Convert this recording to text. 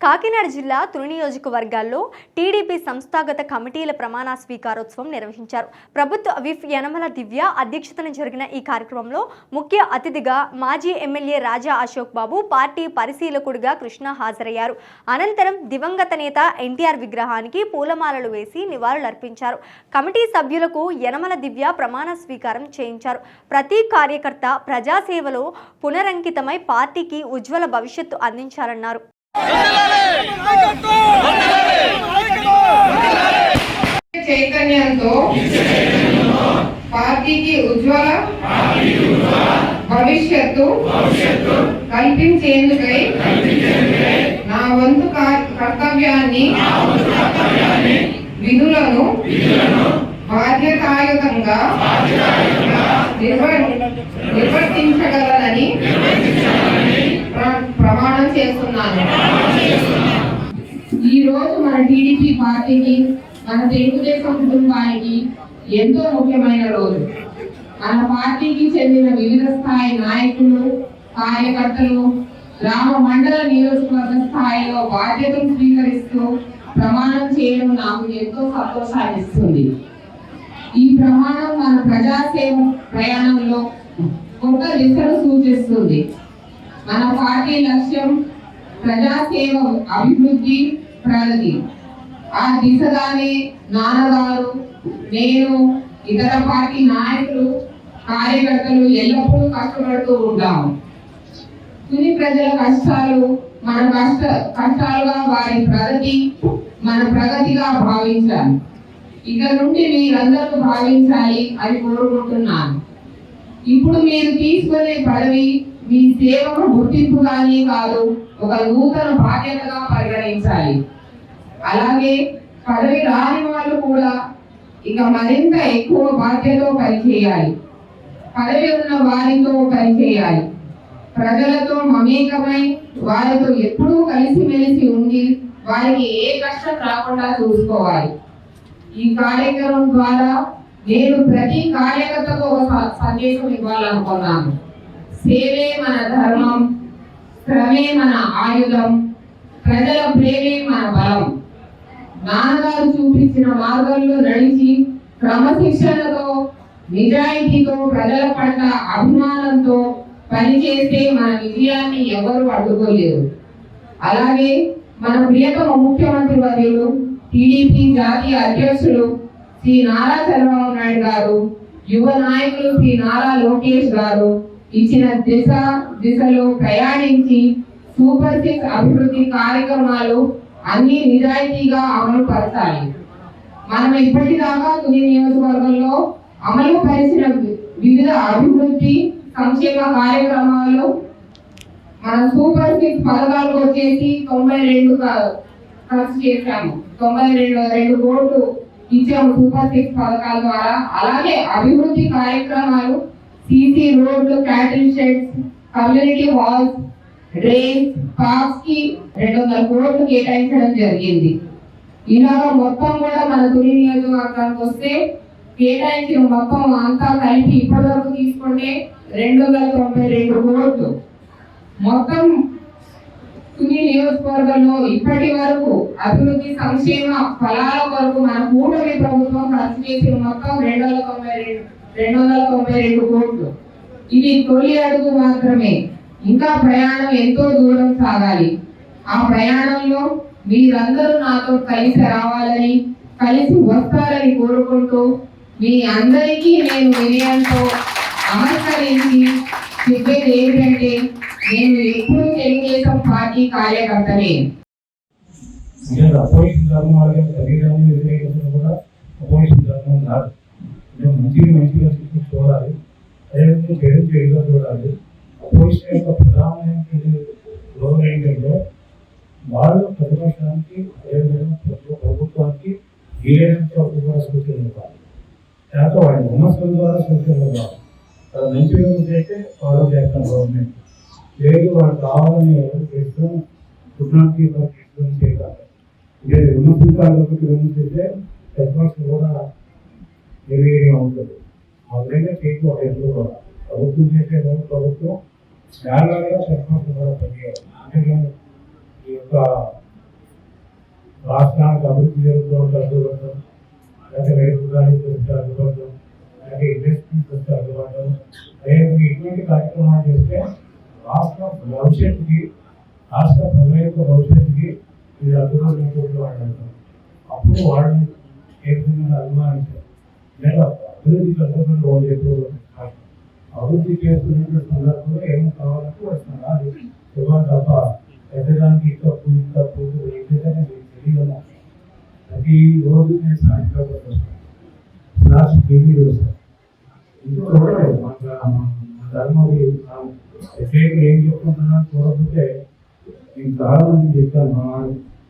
కాకినాడ జిల్లా తుని నియోజకవర్గాల్లో టీడీపీ సంస్థాగత కమిటీల ప్రమాణ స్వీకారోత్సవం నిర్వహించారు. ప్రభుత్వ విఫ్ యనమల దివ్య అధ్యక్షతన జరిగిన ఈ కార్యక్రమంలో ముఖ్య అతిథిగా మాజీ ఎమ్మెల్యే రాజా అశోక్ బాబు పార్టీ పరిశీలకుడిగా కృష్ణ హాజరయ్యారు. అనంతరం దివంగత నేత ఎన్టీఆర్ విగ్రహానికి పూలమాలలు వేసి నివాళులర్పించారు. కమిటీ సభ్యులకు యనమల దివ్య ప్రమాణ స్వీకారం చేయించారు. ప్రతి కార్యకర్త ప్రజాసేవలో పునరంకితమై పార్టీకి ఉజ్వల భవిష్యత్తు అందించాలన్నారు. చైతన్యంతో పార్టీకి ఉజ్వల భవిష్యత్తు కల్పించేందుకై నా వంతు కర్తవ్యాన్ని విధులను బాధ్యతాయుతంగా నిర్వర్తించగలనని ప్ర- ప్రమాణం చేస్తున్నాను ఈ రోజు మన టీడీపీ పార్టీకి మన తెలుగుదేశం కుటుంబానికి ఎంతో ముఖ్యమైన రోజు. మన పార్టీకి చెందిన వివిధ స్థాయి నాయకులు కార్యకర్తలు గ్రామ మండల నియోజకవర్గ స్థాయిలో బాధ్యతలు స్వీకరిస్తూ ప్రమాణం చేయడం నాకు ఎంతో సంతోషాన్ని ఇస్తుంది ఈ ప్రమాణం మన ప్రజాసేవ ప్రయాణంలో కొత్త దిశను సూచిస్తుంది. మన పార్టీ లక్ష్యం ప్రజాసేవ అభివృద్ధి ప్రగతి ఆ దిశగానే నాన్నగారు నేను ఇతర పార్టీ నాయకులు కార్యకర్తలు ఎల్లప్పుడూ కష్టపడుతూ ఉంటాము తుని ప్రజల కష్టాలు మన కష్ట కష్టాలుగా వారి ప్రగతి మన ప్రగతిగా భావించాలి. ఇక నుండి మీరందరూ భావించాలి అని కోరుకుంటున్నాను. ఇప్పుడు మీరు తీసుకునే పదవి మీ సేవకు గుర్తింపుగానే కాదు ఒక నూతన బాధ్యతగా పరిగణించాలి. అలాగే పదవి రాని వాళ్ళు కూడా ఇక మరింత ఎక్కువ బాధ్యతతో పనిచేయాలి. పదవి ఉన్న వారితో పనిచేయాలి. ప్రజలతో మమేకమై వారితో ఎప్పుడూ కలిసిమెలిసి ఉండి వారికి ఏ కష్టం రాకుండా చూసుకోవాలి. ఈ కార్యక్రమం ద్వారా నేను ప్రతి కార్యకర్తకు ఒక సందేశం ఇవ్వాలనుకున్నాను. సేవే మన ధర్మం శ్రమే మన ఆయుధం ప్రజల ప్రేమే మన బలం. నాన్నగారు చూపించిన మార్గంలో నడిచి క్రమశిక్షణతో నిజాయితీతో ప్రజల పట్ల అభిమానంతో పనిచేస్తే మన విజయాన్ని ఎవరు అడ్డుకోలేరు. అలాగే మన ప్రియతమ ముఖ్యమంత్రి వర్యులు టీడీపీ జాతీయ అధ్యక్షులు శ్రీ నారా చంద్రబాబు నాయుడు గారు యువ నాయకులు శ్రీ నారా లోకేష్ గారు ఇచ్చిన దిశ దిశలో ప్రయాణించి సూపర్ సిక్స్ అభివృద్ధి కార్యక్రమాలు అన్ని నిజాయితీగా అమలు పరచాలి. మనం ఇప్పటిదాకా తుని నియోజకవర్గంలో అమలు పరిచిన వివిధ అభివృద్ధి సంక్షేమ కార్యక్రమాలు మన సూపర్ సిక్స్ పథకాలకు వచ్చేసి తొంభై రెండు ఖర్చు చేశాము. తొంభై రెండు రెండు కోట్లు ఇచ్చాము సూపర్ సిక్స్ పథకాల ద్వారా. అలాగే అభివృద్ధి కార్యక్రమాలు సిసి రోడ్లు catering sheds community halls drains పార్క్స్కి రెండు వందల కోట్లు కేటాయించడం జరిగింది. ఇలాగ మొత్తం కూడా మన తొలి నియోజకవర్గానికి వస్తే కేటాయించిన మొత్తం అంతా కలిపి ఇప్పటివరకు తీసుకుంటే రెండు వందల తొంభై రెండు కోట్లు. మొత్తం తుని నియోజకవర్గంలో ఇప్పటి వరకు అభివృద్ధి సంక్షేమ ఫలాల కొరకు మన కూటమి ప్రభుత్వం ఖర్చు చేసిన మొత్తం రెండు వందల తొంభై రెండు. రెండు వందల తొంభై రెండు కోట్లు. ఇది తొలి అడుగు మాత్రమే. ఇంకా ప్రయాణం ఎంతో దూరం సాగాలి. ఆ ప్రయాణంలో మీరందరూ నాతో కలిసి రావాలని కలిసి వస్తారని కోరుకుంటూ మీ అందరికీ నేను వినయంతో నమస్కరించి చెప్పేది ఏంటంటే నేను ఎప్పుడూ తెలుగుదేశం పార్టీ కార్యకర్తనే. అంటే అపోజిషన్ ధర్మం వాళ్ళకి శరీరాన్ని వ్యతిరేకించడం కూడా అపోజిషన్ ధర్మం కాదు. అంటే మంచిగా చూసి చూడాలి. అదేవిధంగా చెడు చెడుగా చూడాలి. అపోజిషన్ యొక్క ప్రధానమైన రోల్ ఏంటంటే వాళ్ళు ప్రతిపక్షానికి అదేవిధంగా ప్రభుత్వానికి వీలైనంత ద్వారా సూచనలు ఇవ్వాలి. లేకపోతే వాళ్ళ విమర్శల ద్వారా సూచనలు ఇవ్వాలి. అది మంచిగా అయితే ఫాలో చేస్తాం గవర్నమెంట్. లేదు వాళ్ళు కావాలని ఎవరు చేస్తాం కుటుంబానికి వాళ్ళు చేయాలి ఇదే విమర్శించాలి కాబట్టి విమర్శిస్తే ప్రతిపక్షం కూడా నిర్వీర్యం ఉంటుంది. ఆ విధంగా చేయకూడదు ఎప్పుడు కూడా ప్రభుత్వం చేసే వాళ్ళు ప్రభుత్వం జాగ్రత్తగా ప్రతిపక్షం కూడా పనిచేయాలి అంతేగాని ఈ యొక్క రాష్ట్రానికి అభివృద్ధి జరుగుతూ అడ్డుపడటం లేకపోతే రైతు గారికి వస్తే అడ్డుపడటం లేకపోతే ఇండస్ట్రీస్ వస్తే అడ్డుపడటం అదేవిధంగా ఇటువంటి కార్యక్రమాలు చేస్తే రాష్ట్ర భవిష్యత్తుకి రాష్ట్ర ప్రజల యొక్క భవిష్యత్తుకి ఇది అడ్డుపడినటువంటి వాళ్ళు అంటారు అప్పుడు వాళ్ళు ఏ విధంగా అభిమానించారు లేదా అభివృద్ధి కలుగుతుంది వాళ్ళు ఎప్పుడు కాదు. అభివృద్ధి చేస్తున్నటువంటి సందర్భంలో ఏం కావాలంటే వస్తున్నారు అది ఇవ్వాలి తప్ప పెద్దదానికి ఇంకా పూజ పూజ ఏదైతే తెలియదు ప్రతి రోజు నేను సాయంత్రం వస్తాను లాస్ట్ టీవీ చూస్తాను ఇంట్లో చూడలేదు మన మన ధర్మం ప్రత్యేకంగా ఏం చెప్పుకుంటున్నాను చూడకపోతే నేను చాలా మంది చెప్పాను మా